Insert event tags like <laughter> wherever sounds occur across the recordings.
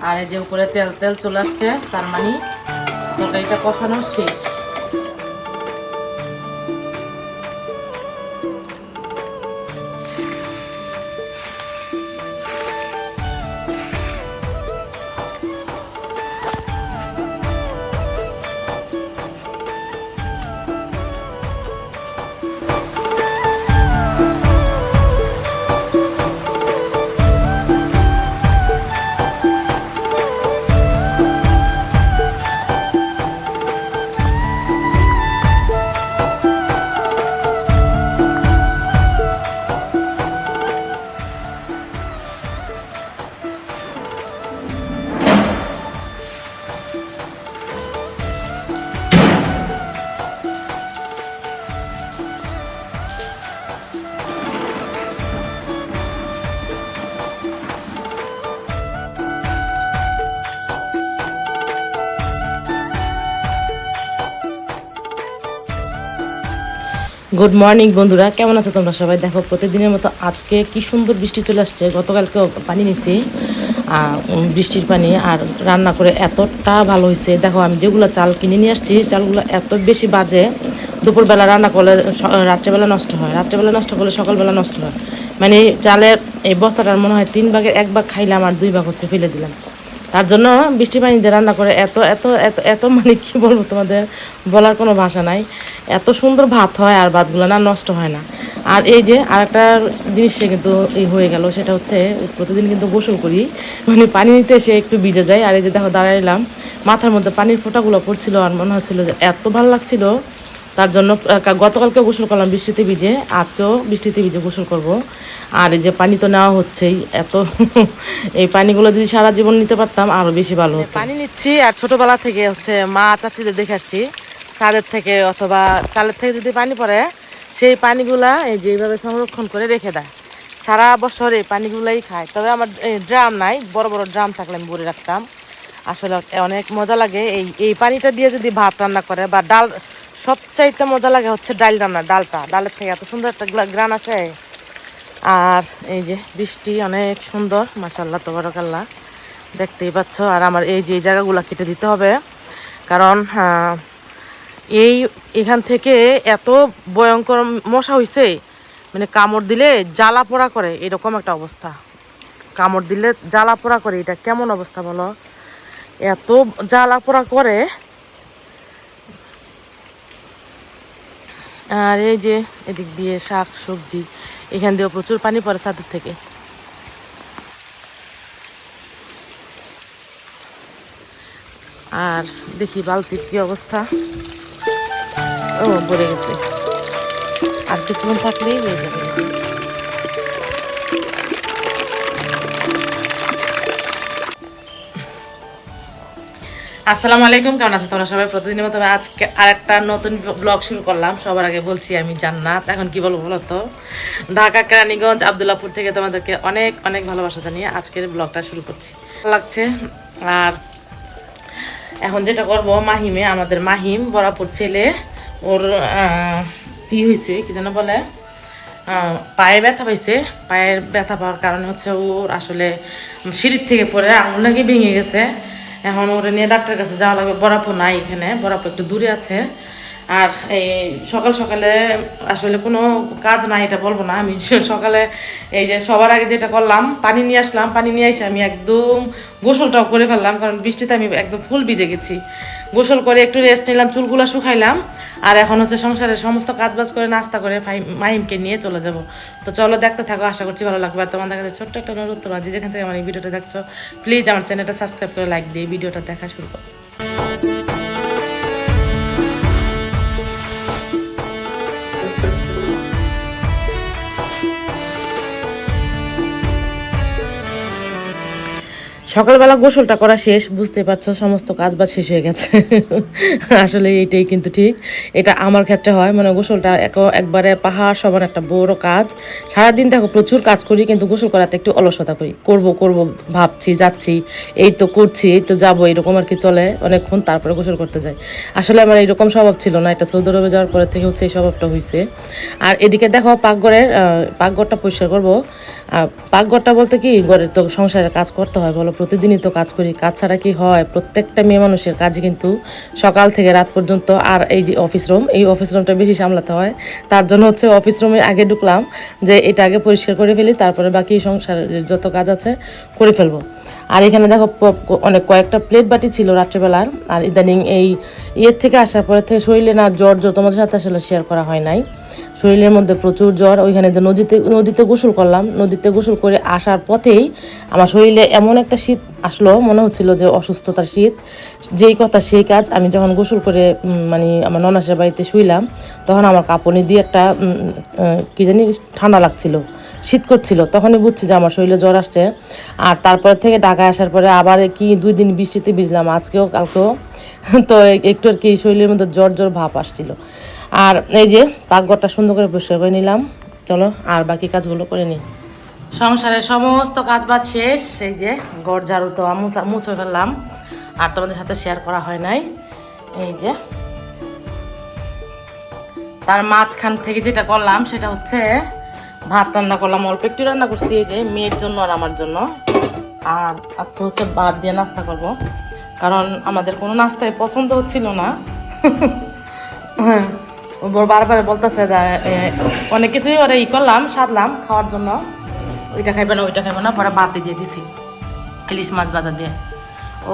আর এই যে উপরে তেল তেল চলে আসছে তার মানে তরকারিটা কষানো শেষ। গুড মর্নিং বন্ধুরা। কেমন আছো তোমরা সবাই? দেখো, প্রতিদিনের মতো আজকে কি সুন্দর বৃষ্টি চলে আসছে। গতকালকে পানি নিছি বৃষ্টির পানি, আর রান্না করে এতটা ভালো হয়েছে। দেখো, আমি যেগুলো চাল কিনে নিয়ে আসছি, চালগুলো এত বেশি বাজে, দুপুরবেলা রান্না করলে রাত্রেবেলা নষ্ট হয়। রাত্রেবেলা নষ্ট করলে সকালবেলা নষ্ট হয়। মানে চালের এই বস্তাটার মনে হয় তিন ভাগের এক ভাগ খাইলাম আর দুই ভাগ হচ্ছে ফেলে দিলাম। তার জন্য বৃষ্টি পানি দিয়ে রান্না করে। এত এত এত এত মানে কি বলব তোমাদের? বলার কোনো ভাষা নাই। এত সুন্দর ভাত হয় আর ভাতগুলো না নষ্ট হয় না। আর এই যে আর একটা জিনিস কিন্তু এই হয়ে গেল, সেটা হচ্ছে প্রতিদিন কিন্তু গোসল করি। মানে পানি নিতে এসে একটু ভিজে যায়। আর এই যে দেখো, দাঁড়াইলাম। মাথার মধ্যে পানির ফোঁটাগুলো পড়ছিল আর মনে হচ্ছিল যে এত ভালো লাগছিল। তার জন্য গতকালকে গোসল করলাম বৃষ্টিতে ভিজে আজকেও বৃষ্টিতে ভিজে গোসল করব। আর এই যে পানি তো নেওয়া হচ্ছেই এত <laughs> এই পানিগুলো যদি সারা জীবন নিতে পারতাম আরও বেশি ভালো হতো। পানি নিচ্ছি আর ছোটবেলা থেকে হচ্ছে মা চাচিদের দেখে আসছি চালের থেকে অথবা চালের থেকে যদি পানি পড়ে সেই পানিগুলা এই যে এইভাবে সংরক্ষণ করে রেখে দেয়। সারা বছর এই পানিগুলাই খায়। তবে আমার ড্রাম নাই বড় বড় ড্রাম থাকলে আমি ভরে রাখতাম। আসলে অনেক মজা লাগে। এই এই পানিটা দিয়ে যদি ভাত রান্না করে বা ডাল সবচাইতে মজা লাগে হচ্ছে ডাল রান্না, ডালটা। ডালের থেকে এত সুন্দর একটা গ্রান আসে। আর এই যে বৃষ্টি অনেক সুন্দর মাসাল্লাহ তবরকাল্লাহ। দেখতেই পাচ্ছ, আর আমার এই যে জায়গাগুলো কেটে দিতে হবে। কারণ এই এখান থেকে এত ভয়ঙ্কর মশা হইছে মানে কামড় দিলে জ্বালা পোড়া করে, এরকম একটা অবস্থা। কামড় দিলে জ্বালা পোড়া করে, এটা কেমন অবস্থা বলো? এত জ্বালা পোড়া করে আর এই যে এদিক দিয়ে শাক, সবজি, এখান দিয়েও প্রচুর পানি পড়ে ছাদের থেকে। আর দেখি বালতির কি অবস্থা। ও, ভরে গেছে। আর কিছুক্ষণ থাকলেই হয়ে যাবে। আসসালামু আলাইকুম, কেমন আছো তোমরা সবাই? প্রতিদিনের মতো আজকে আর একটা নতুন ব্লগ শুরু করলাম। সবার আগে বলছি আমি জান্নাত। এখন কি বলব বলো তো? ঢাকা, কেরানীগঞ্জ, আবদুল্লাপুর থেকে তোমাদেরকে অনেক অনেক ভালোবাসা জানিয়ে আজকের ব্লগটা শুরু করছি। লাগছে? আর এখন যেটা করব, মাহিমে, আমাদের মাহিম, বরাপুর ছেলে, ওর ই হয়েছে কি যেন বলে? পায়ে ব্যথা পাইছে। পায়ের ব্যথা পাওয়ার কারণে হচ্ছে ওর আসলে সিঁড়ির থেকে পরে আঙুল নাকি ভেঙে গেছে। এখন ওরে নিয়ে ডাক্তারের কাছে যাওয়া লাগবে। বরাপো নাই এখানে, বরাপো একটু দূরে আছে। আর এই সকাল সকালে আসলে কোনো কাজ নাই, এটা বলব না। আমি <laughs> সকালে এই যে সবার আগে যেটা করলাম, পানি নিয়ে আসলাম। পানি নিয়ে এসে আমি একদম গোসলটাও করে ফেললাম, কারণ বৃষ্টিতে আমি একদম ফুল ভিজে গেছি। গোসল করে একটু রেস্ট নিলাম, চুলগুলো শুকাইলাম, আর এখন হচ্ছে সংসারের সমস্ত কাজ বাজ করে নাস্তা করে মাহিমকে নিয়ে চলে যাব। তো চলো দেখতে থাকো, আশা করছি ভালো লাগবে। আর তোমাদের কাছে ছোট্ট একটা অনুরোধ, তোমার যেখান থেকে আমার এই ভিডিওটা দেখছ প্লিজ আমার চ্যানেলটা সাবস্ক্রাইব করে লাইক দিয়ে ভিডিওটা দেখা শুরু করো। সকালবেলা গোসলটা করা শেষ বুঝতে পারছ, সমস্ত কাজ বাজ শেষ হয়ে গেছে। <laughs> আসলে এইটাই কিন্তু ঠিক। এটা আমার ক্ষেত্রে হয় মানে গোসলটা এক- একবারে পাহাড় সমান একটা বড় কাজ। সারাদিন দেখো প্রচুর কাজ করি, কিন্তু গোসল করাতে একটু অলসতা করি। করব করব, ভাবছি, যাচ্ছি, এই তো করছি, এই তো যাব, এরকম আর কি চলে অনেকক্ষণ, তারপরে গোসল করতে যাই। আসলে আমার এরকম স্বভাব ছিল না, এটা সৌদি আরবে যাওয়ার পরে থেকে হচ্ছে এই স্বভাবটা হয়েছে আর এদিকে দেখো পাকঘরের পাকঘরটা পরিষ্কার করব। পাকঘরটা বলতে কি ঘরের তো সংসারের কাজ করতে হয়, বলো প্রতিদিনই তো কাজ করি, কাজ ছাড়া কি হয়? প্রত্যেকটা মেয়ে মানুষের কাজে কিন্তু সকাল থেকে রাত পর্যন্ত আর এই যে অফিস রুম এই অফিস রুমটা বেশি সামলাতে হয়। তার জন্য হচ্ছে অফিস রুমে আগে ঢুকলাম যে এটা আগে পরিষ্কার করে ফেলি, তারপরে বাকি সংসারের যত কাজ আছে করে ফেলব। আর এখানে দেখো অনেক কয়েকটা প্লেট বাটি ছিল রাত্রেবেলার, আর ইদানিং এই ইয়ের থেকে আসার পরে থেকে শরীরে না জ্বর জ্বর তোমাদের সাথে আসলে শেয়ার করা হয় নাই। শরীরের মধ্যে প্রচুর জ্বর, ওইখানে যে নদীতে নদীতে গোসল করলাম, নদীতে গোসল করে আসার পথেই আমার শরীরে এমন একটা শীত আসলো, মনে হচ্ছিল যে অসুস্থতার শীত। যেই কথা সেই কাজ, আমি যখন গোসল করে মানে আমার ননাসের বাড়িতে শুইলাম, তখন আমার কাঁপুনি দিয়ে একটা কি জানি, ঠান্ডা লাগছিল। শীত করছিল, তখনই বুঝছি যে আমার শরীরে জ্বর আসছে। আর তারপর থেকে ঢাকায় আসার পরে আবার কি দুই দিন বৃষ্টিতে ভিজলাম, আজকেও কালকেও। তো একটু আর কি শরীরের মধ্যে জ্বর জ্বর ভাব আসছিল। আর এই যে পাকঘরটা সুন্দর করে পরিষ্কার করে নিলাম, চলো আর বাকি কাজগুলো করে নিই। সংসারের সমস্ত কাজ বাজ শেষ, এই যে গড় ঝাড়ু তো মুছা ফেললাম, আর তোমাদের সাথে শেয়ার করা হয় নাই। এই যে তার মাঝখান থেকে যেটা করলাম সেটা হচ্ছে ভাত রান্না করলাম, অল্প একটু রান্না করছি, এই যে মেয়ের জন্য আর আমার জন্য। আর আজকে হচ্ছে ভাত দিয়ে নাস্তা করব। কারণ আমাদের কোনো নাস্তায় পছন্দ হচ্ছিল না। <laughs> হ্যাঁ বারবার বলতেছে যে অনেক কিছুই ওরা ই করলাম সাধলাম খাওয়ার জন্য। ওইটা খাইবে না, ওইটা খাইবে না, পরে ভাতে দিয়ে দিছি, ইলিশ মাছ বাজার দিয়ে। ও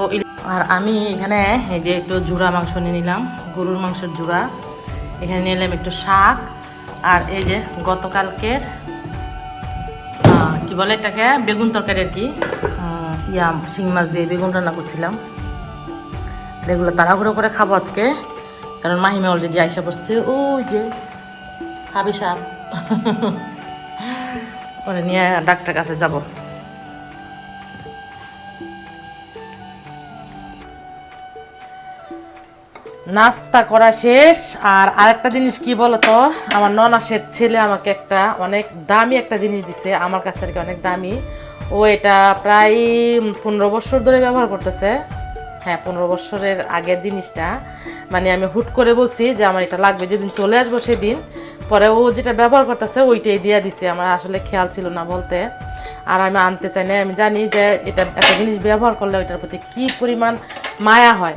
আর আমি এখানে এই যে একটু জুড়া মাংস নিয়ে নিলাম, গরুর মাংসের জুড়া এখানে নিলাম একটু শাক। আর এই যে গতকালকের কি বলে এটাকে? বেগুন তরকারি আর কি। ইয়া, শিং মাছ দিয়ে বেগুন রান্না করছিলাম। এগুলো তাড়াহুড়ো করে খাব আজকে, কারণ মাহিমা অলরেডি আইসা পড়ছে। ও যে হাবি সাপ ওরে নিয়ে ডাক্তার কাছে যাব। নাস্তা করা শেষ, আর আরেকটা জিনিস কি বলতো? আমার ননাসের ছেলে আমাকে একটা অনেক দামি একটা জিনিস দিছে, আমার কাছে আর কি অনেক দামি। ও এটা প্রায় পনেরো বছর ধরে ব্যবহার করতেছে। হ্যাঁ পনেরো বছরের আগের জিনিসটা। মানে আমি হুট করে বলছি যে আমার এটা লাগবে, যেদিন চলে আসব সেদিন। পরে ও যেটা ব্যবহার করতেছে, ওইটাই দিয়ে দিছে। আমার আসলে খেয়াল ছিল না বলতে। আর আমি আনতে চাই না আমি জানি যে এটা একটা জিনিস ব্যবহার করলে ওইটার প্রতি কী পরিমাণ মায়া হয়।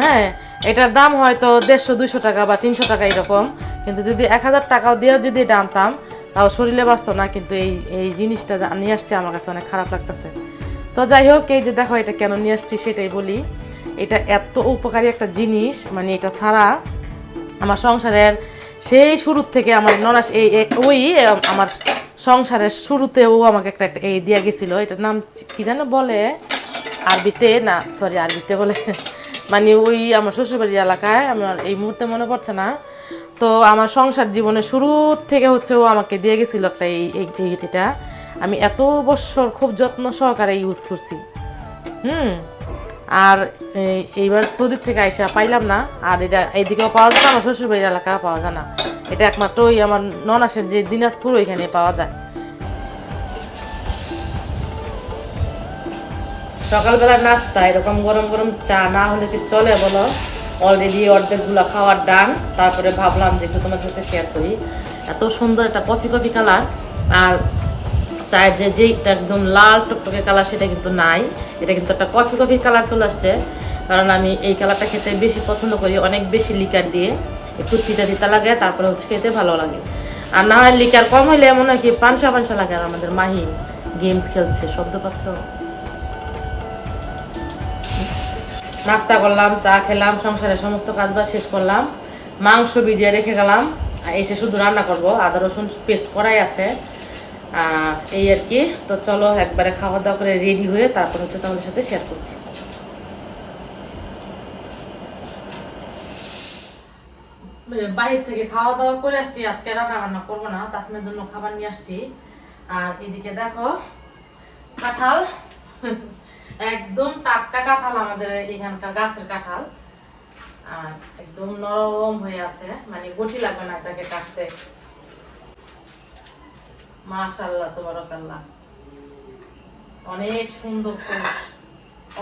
হ্যাঁ এটার দাম হয়তো দেড়শো, দুইশো টাকা বা তিনশো টাকা এরকম। কিন্তু যদি এক হাজার টাকাও দিয়েও যদি এটা আনতাম, তাও শরীরে বাঁচতো না, কিন্তু এই এই জিনিসটা নিয়ে আসছে আমার কাছে অনেক খারাপ লাগতেছে। তো যাই হোক, এই যে দেখো এটা কেন নিয়ে আসছি সেটাই বলি। এটা এত উপকারী একটা জিনিস মানে এটা ছাড়া আমার সংসারের সেই শুরুর থেকে আমার ননাস, এই ওই আমার সংসারের শুরুতে ও আমাকে একটা একটা এই দিয়ে গেছিল। এটার নাম কি যেন বলে? আরবিতে? না সরি আরবিতে বলে। মানে ওই আমার শ্বশুরবাড়ির এলাকায় আমার এই মুহূর্তে মনে পড়ছে না। তো আমার সংসার জীবনের শুরু থেকে হচ্ছে ও আমাকে দিয়ে গেছিল একটা এই এটা আমি এত বছর খুব যত্ন সহকারে ইউজ করছি। হুম? আর এই- এইবার সৌদির থেকে আইসা পাইলাম না। আর এটা এইদিকেও পাওয়া যায় না, আমার শ্বশুরবাড়ির এলাকায় পাওয়া যায় না। এটা একমাত্র ওই আমার ননাসের যে দিনাজপুর ওইখানে পাওয়া যায়। সকালবেলার নাস্তা, এরকম গরম গরম চা না হলে কি চলে বলো? অলরেডি অর্ধেকগুলো খাওয়ার ডান তারপরে ভাবলাম যে একটু তোমার সাথে শেয়ার করি। এত সুন্দর একটা কফি কফি কালার আর চায়ের যে যেইটা একদম লাল টকটকে কালার সেটা কিন্তু নাই। এটা কিন্তু একটা কফি কফি কালার চলে আসছে। কারণ আমি এই কালারটা খেতে বেশি পছন্দ করি, অনেক বেশি লিকার দিয়ে। একটু তিতা তিতা লাগে, তারপরে হচ্ছে খেতে ভালো লাগে। আর না হয় লিকার কম হইলে এমন হয় কি, পানসা পানসা লাগে আর আমাদের মাহি গেমস খেলছে, শব্দ পাচ্ছ? নাস্তা করলাম, চা খেলাম, সংসারের সমস্ত কাজবাজ শেষ করলাম। মাংস ভিজিয়ে রেখে গেলাম। এসে শুধু রান্না করব। আদা, রসুন পেস্ট করাই আছে। এই আর কি। তো চলো, একবারে খাওয়া দাওয়া করে রেডি হয়ে তারপর হচ্ছে তোমাদের সাথে শেয়ার করছি। বাইরে থেকে খাওয়া দাওয়া করে আসছি। আজকে রান্না বান্না করব না। তাসমের জন্য খাবার নিয়ে আসছি। আর এদিকে দেখো, কাঁঠাল। একদম টাটকা কাঁঠাল আমাদের এখানকার গাছের কাঁঠাল। আর একদম নরম হয়ে আছে মানে বটি লাগবে না এটাকে কাটতে। মাশাল্লাহ অনেক সুন্দর কোষ,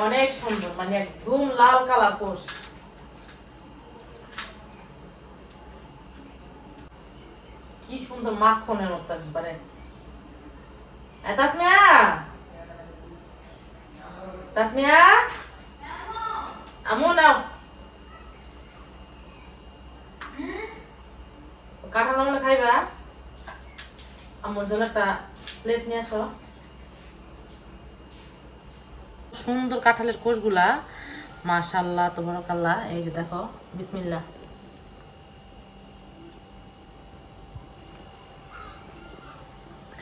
অনেক সুন্দর মানে একদম লাল কালার কোষ। কি সুন্দর মাখনের মতো একবারে। এ তাসমিয়া! তাসমিয়া আমু নাও কাঁঠাল আমলে খাইবা আমার জন্য একটা প্লেট নিয়ে আসো সুন্দর কাঁঠালের কোষগুলা। মাশাল্লাহ তোবরকাল্লাহ এই যে দেখো বিসমিল্লাহ।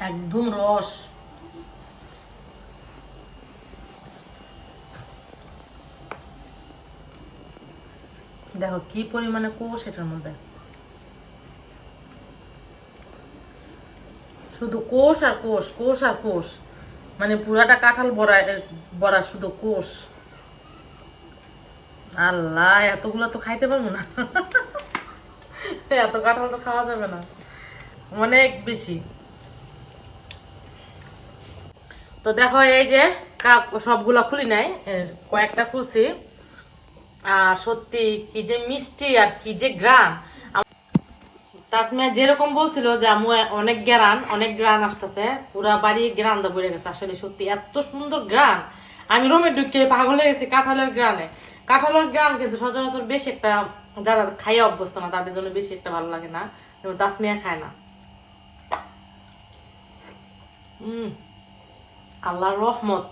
একদম রস। দেখো, কি পরিমাণে কোষ এটার মধ্যে? শুধু কোষ আর কোষ কোষ আর কোষ। মানে পুরাটা কাঁঠাল বড়া শুধু কোষ। আল্লাহ, এতগুলো তো খাইতে পারব না। <laughs> এত কাঁঠাল তো খাওয়া যাবে না। অনেক বেশি। তো দেখো, এই যে সবগুলা খুলি নাই কয়েকটা খুলছি। আর সত্যি কি যে মিষ্টি আর কি যে গ্রান। তাসমিয়া যেরকম বলছিল যে আমু অনেক গ্রান অনেক গ্রান আসতেছে। পুরা বাড়ি গ্রান দা বেড়ে গেছে, আসলে সত্যি এত সুন্দর গ্রান। আমি রোমে ঢুকে পাগল হয়ে গেছি কাঁঠালের গ্রানে। কাঁঠালের গ্রান কিন্তু সচরাচর বেশি একটা, যারা খাইয়া অভ্যস্ত না, তাদের জন্য বেশি একটা ভালো লাগে না। তাসমিয়া খায় না। আল্লাহর রহমত।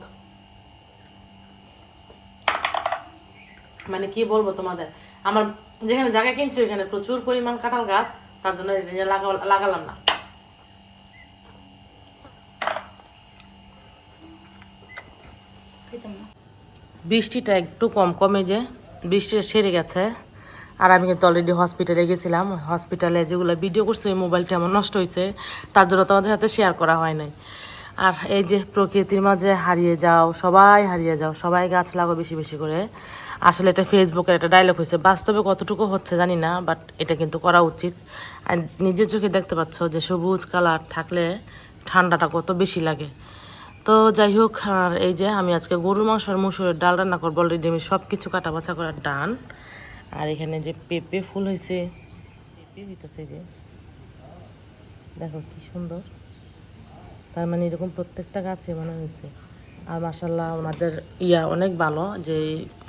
মানে কি বলব তোমাদের? আমার যেখানে জায়গা কিনছি, ওইখানে প্রচুর পরিমাণ কাঁঠাল গাছ, তার জন্য লাগালাম না। বৃষ্টিটা একটু কম কমে যে বৃষ্টিটা সেরে গেছে। আর আমি কিন্তু অলরেডি হসপিটালে গেছিলাম। হসপিটালে যেগুলো ভিডিও করছি, ওই মোবাইলটা আমার নষ্ট হয়েছে। তার জন্য তোমাদের সাথে শেয়ার করা হয় নাই। আর এই যে প্রকৃতির মাঝে হারিয়ে যাও, সবাই হারিয়ে যাও, সবাই গাছ লাগো বেশি বেশি করে। আসলে এটা ফেসবুকের একটা ডায়লগ হয়েছে। বাস্তবে কতটুকু হচ্ছে জানি না বাট এটা কিন্তু করা উচিত। আর নিজের চোখে দেখতে পাচ্ছ যে সবুজ কালার থাকলে ঠান্ডাটা কত বেশি লাগে। তো যাই হোক, আর এই যে আমি আজকে গরুর মাংস আর মুসুরের ডাল রান্না করব অলরেডি আমি সব কিছু কাটা বাছা করার ডান। আর এখানে যে পেঁপে ফুল হয়েছে, পেঁপে হইতেছে যে। দেখো কি সুন্দর। তার মানে এরকম প্রত্যেকটা গাছে মনে হয়েছে। আর মাসাল্লাহ ওনাদের ইয়া অনেক ভালো যে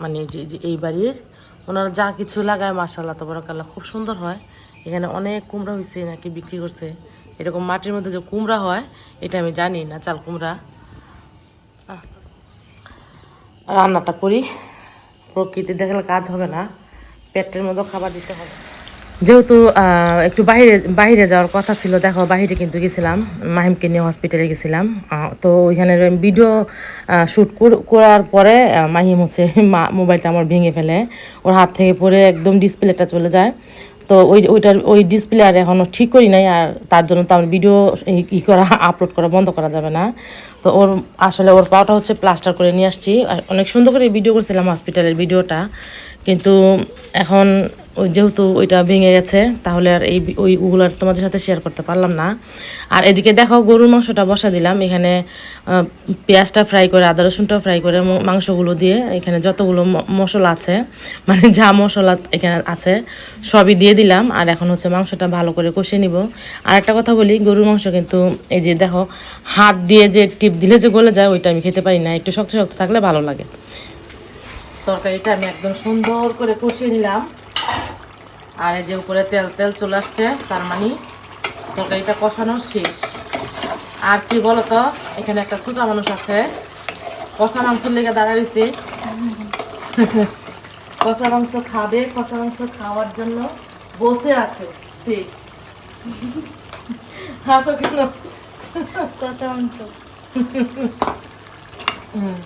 মানে যে এই বাড়ির ওনারা যা কিছু লাগায় মাসাল্লাহ তো বরকাল্লাহ খুব সুন্দর হয়। এখানে অনেক কুমড়া হয়েছে নাকি বিক্রি করছে। এরকম মাটির মধ্যে যে কুমড়া হয়, এটা আমি জানি না, চাল কুমড়া। রান্নাটা করি। প্রকৃতি দেখলে কাজ হবে না। পেটের মধ্যে খাবার দিতে হবে। যেহেতু একটু বাইরে বাইরে যাওয়ার কথা ছিল, দেখো বাইরে কিন্তু গেছিলাম, মাহিমকে নিয়ে হসপিটালে গেছিলাম। তো ওইখানে ভিডিও শ্যুট করার পরে মাহিম হচ্ছে <laughs> মা- মোবাইলটা আমার ভেঙে ফেলে। ওর হাত থেকে পরে একদম ডিসপ্লেটা চলে যায়। তো ওই, ওইটার, ওই ডিসপ্লে আর এখনও ঠিক করি নাই, আর তার জন্য তো আমার ভিডিও ই করা <laughs> আপলোড করা বন্ধ করা যাবে না। তো ওর, আসলে ওর পাওয়াটা হচ্ছে প্লাস্টার করে নিয়ে আসছি। আর অনেক সুন্দর করে ভিডিও করছিলাম হসপিটালের ভিডিওটা কিন্তু এখন ওই যেহেতু ওইটা ভেঙে গেছে, তাহলে আর এই ওই ওগুলো আর তোমাদের সাথে শেয়ার করতে পারলাম না। আর এদিকে দেখো, গরুর মাংসটা বসা দিলাম। এখানে পেঁয়াজটা ফ্রাই করে, আদা রসুনটা ফ্রাই করে মাংসগুলো দিয়ে এখানে যতগুলো মশলা আছে মানে যা মশলা এখানে আছে, সবই দিয়ে দিলাম। আর এখন হচ্ছে মাংসটা ভালো করে কষে নিব। আর একটা কথা বলি, গরুর মাংস কিন্তু এই যে দেখো, হাত দিয়ে যে টিপ দিলে যে গলে যায়, ওইটা আমি খেতে পারি না। একটু শক্ত শক্ত থাকলে ভালো লাগে। তরকারিটা আমি একদম সুন্দর করে কষিয়ে নিলাম। আর এই যে উপরে তেল তেল চলে আসছে তার মানে তরকারিটা কষানো শেষ। আর কি বলতো এখানে একটা ছোটা মানুষ আছে কষা মাংসের লেগে দাঁড়াইছে <laughs> কষা মাংস খাবে কষা মাংস খাওয়ার জন্য বসে আছে সে। <laughs> হাসো কেন কষা মাংস। <laughs> হুম।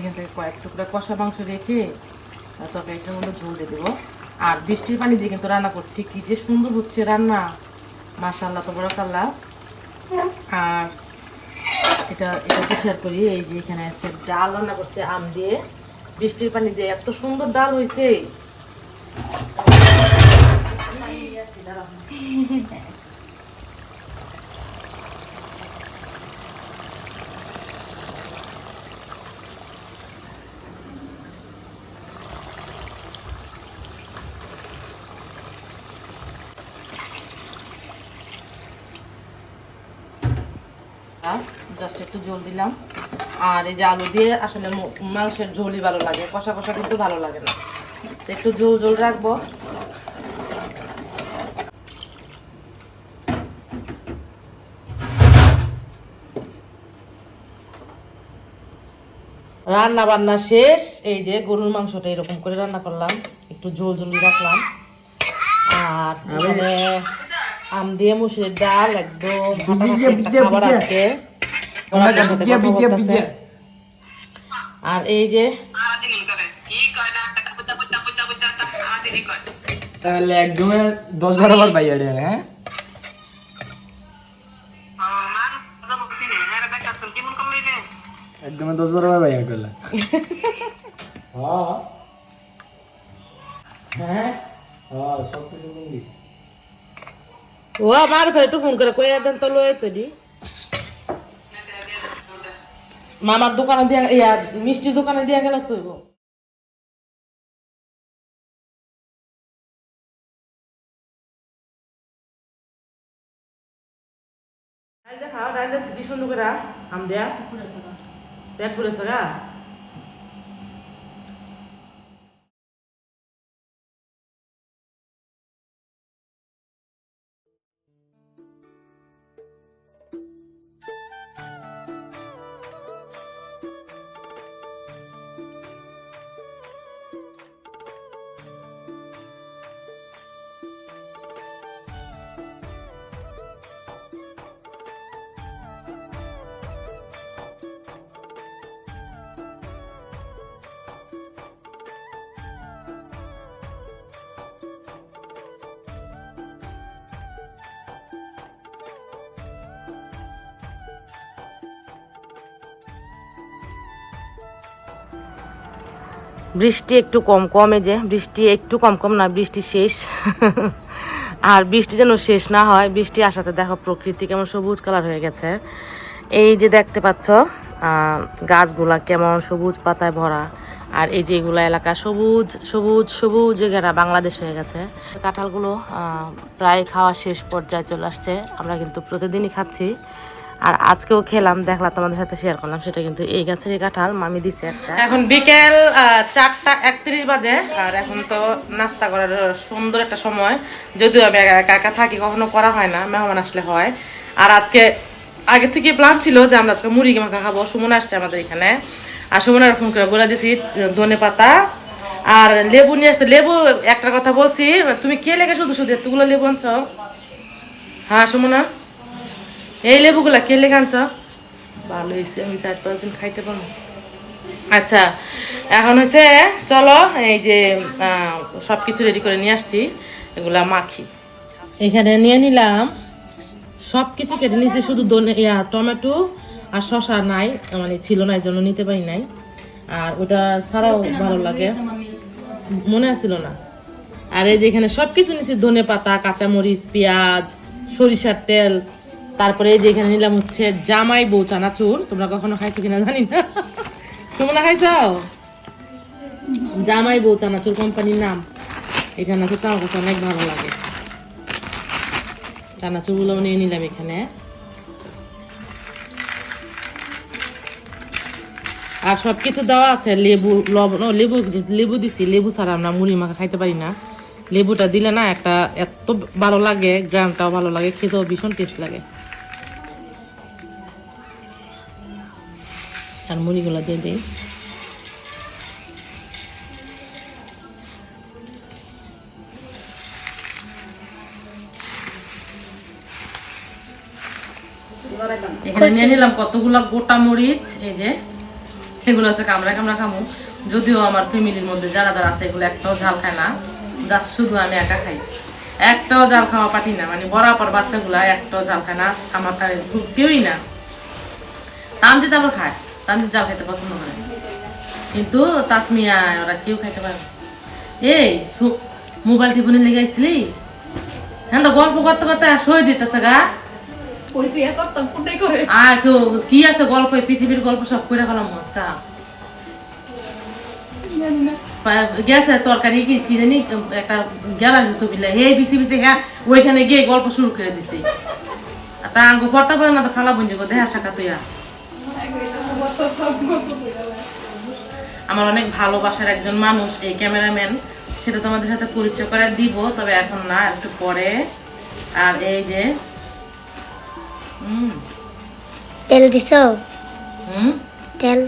এখান থেকে কয়েক টুকরা কষা মাংস রেখে তরকারিটার মধ্যে ঝোল দিয়ে দেবো। আর বৃষ্টির পানি দিয়ে কিন্তু রান্না করছি। কি যে সুন্দর হচ্ছে রান্না। মাশাল্লাহ তো বড় কাল্লা আর এটা এটাকে শেয়ার করি। এই যে এখানে আছে ডাল রান্না করছে, আম দিয়ে। বৃষ্টির পানি দিয়ে এত সুন্দর ডাল হয়েছে জাস্ট একটু জল দিলাম। আর এই যে আলু দিয়ে আসলে মাংসের ঝোলই ভালো লাগে কষা কষা কিন্তু ভালো লাগে না। একটু ঝোল ঝোল রাখব। রান্না বান্না শেষ। এই যে গরুর মাংসটা এরকম করে রান্না করলাম একটু ঝোল ঝোল রাখলাম। আর আম দিয়ে মুসুরির ডাল একদম খাবার আজকে ওরা সাথে কথা বলতেছে। আর এই যে তাহলে একদমে দশ বারো বার পাই হ্যাঁ? একদমে দশ বারো বার বাইয়া করলে। <laughs> হ্যাঁ? ও আমার ফের ফোন করে কইয়া দেন তো লয়ে তো দি মামার দোকানে দিয়া ইয়া মিষ্টির দোকানে দিয়া গেল তো ডাল দেখাও ডাল দিচ্ছি কি সুন্দর করে আম দেয়া। পেট পুরেছে গা বৃষ্টি একটু কম, কমে যে। বৃষ্টি একটু কম কম না, বৃষ্টি শেষ। আর বৃষ্টি যেন শেষ না হয়, বৃষ্টি আসাতে দেখো প্রকৃতি কেমন সবুজ কালার হয়ে গেছে। এই যে দেখতে পাচ্ছ গাছগুলা কেমন সবুজ পাতায় ভরা। আর এই যে এগুলা এলাকা সবুজ সবুজ সবুজ ঘেরা বাংলাদেশ হয়ে গেছে। কাঁঠালগুলো প্রায় খাওয়া শেষ পর্যায়ে চলে আসছে। আমরা কিন্তু প্রতিদিনই খাচ্ছি। আর আজকেও খেলাম দেখলাম তোমাদের সাথে শেয়ার করলাম, সেটা কিন্তু এই গাছের কাঁঠাল, মামি দিছে একটা। এখন বিকেল চারটা একত্রিশ বাজে, আর এখন তো নাস্তা করার সুন্দর একটা সময়। যদিও আমি একা একা থাকি, কখনো করা হয় না, মেহমান আসলে হয়। আর আজকে আগে থেকে প্ল্যান ছিল যে আমরা আজকে মুড়ি মাখা খাব, সুমন আসছে আমাদের এখানে। আর সুমনের ফোন করে বলে দিছি, ধনে পাতা আর লেবু নিয়ে আসতে। লেবু একটা কথা বলছি, তুমি কে লেগে শুধু শুধু এতগুলো লেবু আনছো? হ্যাঁ সুমনা? এই লেবুগুলা কে লেগে আনছ? ভালো হয়েছে আমি চার পাঁচ দিন খাইতে পারব। আচ্ছা এখন হয়েছে চলো এই যে সব কিছু রেডি করে নিয়ে আসছি এগুলা মাখি। এখানে নিয়ে নিলাম সব কিছু কেটে নিয়েছি শুধু ইয়া টমেটো আর শশা নাই মানে ছিল না এই জন্য নিতে পারি নাই। আর ওটা ছাড়াও ভালো লাগে। মনে আসছিল না। আর এই যে এখানে সব কিছু নিয়েছি ধনে পাতা কাঁচামরিচ পেঁয়াজ সরিষার তেল তারপরে যে এখানে নিলাম হচ্ছে জামাই বউ চানাচুর। তোমরা কখনো খাইছো কিনা জানি না। তোমরা খাইছো? জামাই বউ চানাচুর কোম্পানির নাম। এই চানাচুরটা আমার কাছে অনেক ভালো লাগে। চানাচুরগুলো নিয়ে নিলাম এখানে। আর সব কিছু দেওয়া আছে, লেবু, লবণ লেবু লেবু দিছি, লেবু ছাড়া আমরা মুড়ি মাখা খাইতে পারি না। লেবুটা দিলে না একটা এত ভালো লাগে, গ্রামটাও ভালো লাগে, খেতেও ভীষণ টেস্ট লাগে। আর মুড়িগুলো দিয়ে দিই। এখানে নিয়ে নিলাম কতগুলা গোটা মরিচ এই যে এগুলো হচ্ছে কামড়া কামড়া খামু। যদিও আমার ফ্যামিলির মধ্যে যারা যারা আছে এগুলো একটাও ঝাল খায় না জাস্ট শুধু আমি একা খাই। একটাও জাল খাওয়া পাটি না মানে বরাবর বাচ্চাগুলা একটাও জাল খায় না আমার খায়- কেউই না। তাম তামজিৎ আবার খায়। তামজিৎ জাল খেতে পছন্দ করে কিন্তু তাসমিয়া ওরা কেউ খাইতে পারে এই মোবাইল টিপনে লেগে আইসলি হ্যাঁ তো গল্প করতে করতে সই দিতেছে গা। আর কেউ কি আছে গল্প? পৃথিবীর গল্প সব করে ফেলাম মস্তা গেছে তরকারি কি কি জানি একটা গেলা যেত বিলে হে বিসি বিসি হ্যাঁ ওইখানে গিয়ে গল্প শুরু করে দিছি। তা আঙ্গু পড়তে পারে না তো খালা বঞ্জি গো দেহা শাখা তুইয়া। আমার অনেক ভালোবাসার একজন মানুষ এই ক্যামেরাম্যান। সেটা তোমাদের সাথে পরিচয় করে দিব তবে এখন না একটু পরে। আর এই যে তেল দিছ? হুম। তেল?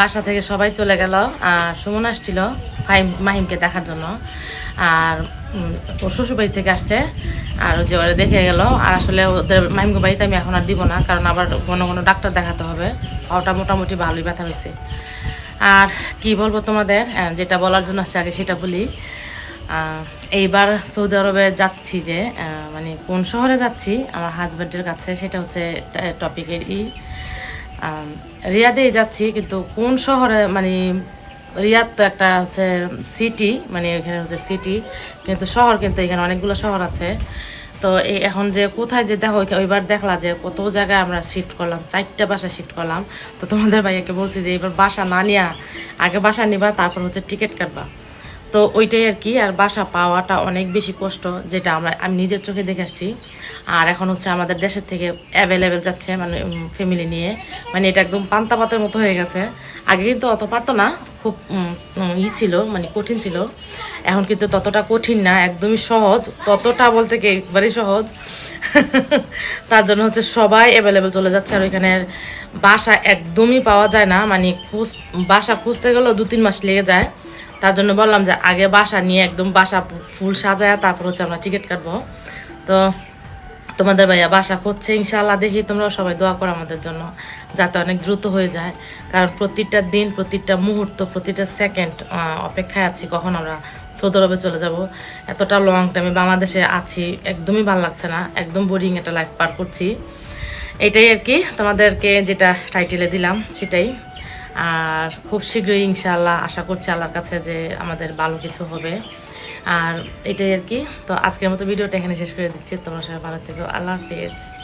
বাসা থেকে সবাই চলে গেল আর সুমন আসছিল। ফাইম মাহিমকে দেখার জন্য। আর ওর শ্বশুরবাড়ি থেকে আসছে। আর যে ওরা দেখে গেল। আর আসলে ওদের মাহিমকে বাড়িতে আমি এখন আর দিব না, কারণ আবার কোনো কোনো ডাক্তার দেখাতে হবে। ওটা মোটামুটি ভালোই ব্যথা হয়েছে। আর কি বলব তোমাদের? যেটা বলার জন্য আসছে আগে সেটা বলি। এইবার সৌদি আরবে যাচ্ছি যে মানে কোন শহরে যাচ্ছি, আমার হাজব্যান্ডের কাছে, সেটা হচ্ছে টপিকের ই রিয়াদেই যাচ্ছি, কিন্তু কোন শহরে মানে রিয়াদ তো একটা হচ্ছে সিটি মানে এখানে হচ্ছে সিটি কিন্তু শহর কিন্তু এখানে অনেকগুলো শহর আছে। তো এই এখন যে কোথায় যে দেখো ওইবার দেখলা যে কত জায়গায় আমরা শিফট করলাম, চারটা বাসা শিফট করলাম। তো তোমাদের ভাইয়াকে বলছি যে এবার বাসা না নিয়া আগে বাসা নিবা, তারপর হচ্ছে টিকিট কাটবা। তো ওইটাই আর কি, আর বাসা পাওয়াটা অনেক বেশি কষ্ট, যেটা আমরা, আমি নিজের চোখে দেখে আসছি। আর এখন হচ্ছে আমাদের দেশের থেকে অ্যাভেলেবেল যাচ্ছে মানে ফ্যামিলি নিয়ে। মানে এটা একদম পান্তা পাতের মতো হয়ে গেছে। আগে কিন্তু অত পারতো না, খুব ই ছিল মানে কঠিন ছিল। এখন কিন্তু ততটা কঠিন না, একদমই সহজ, ততটা বলতে কি একবারই সহজ। <laughs> তার জন্য হচ্ছে সবাই অ্যাভেলেবেল চলে যাচ্ছে, আর ওইখানে বাসা একদমই পাওয়া যায় না। মানে খুঁজ, বাসা খুঁজতে গেলেও দু তিন মাস লেগে যায়। তার জন্য বললাম যে আগে বাসা নিয়ে একদম বাসা ফুল সাজায় তারপর হচ্ছে আমরা টিকিট কাটবো। তো তোমাদের ভাইয়া বাসা করছে ইনশাল্লাহ দেখি তোমরা সবাই দোয়া করো আমাদের জন্য, যাতে অনেক দ্রুত হয়ে যায়। কারণ প্রতিটা দিন, প্রতিটা মুহূর্ত, প্রতিটা সেকেন্ড অপেক্ষায় আছি, কখন আমরা সৌদি আরবে চলে যাব। এতটা লং টাইমে বাংলাদেশে আছি, একদমই ভালো লাগছে না, একদম বোরিং একটা লাইফ পার করছি। এটাই আর কি তোমাদেরকে যেটা টাইটেলে দিলাম, সেটাই। আর খুব শীঘ্রই ইনশাআল্লাহ আশা করছি আল্লাহর কাছে যে আমাদের ভালো কিছু হবে। আর এটাই আর কি। তো আজকের মতো ভিডিওটা এখানে শেষ করে দিচ্ছি। তোমার সবাই ভালো থেকো। আল্লাহ হাফিজ।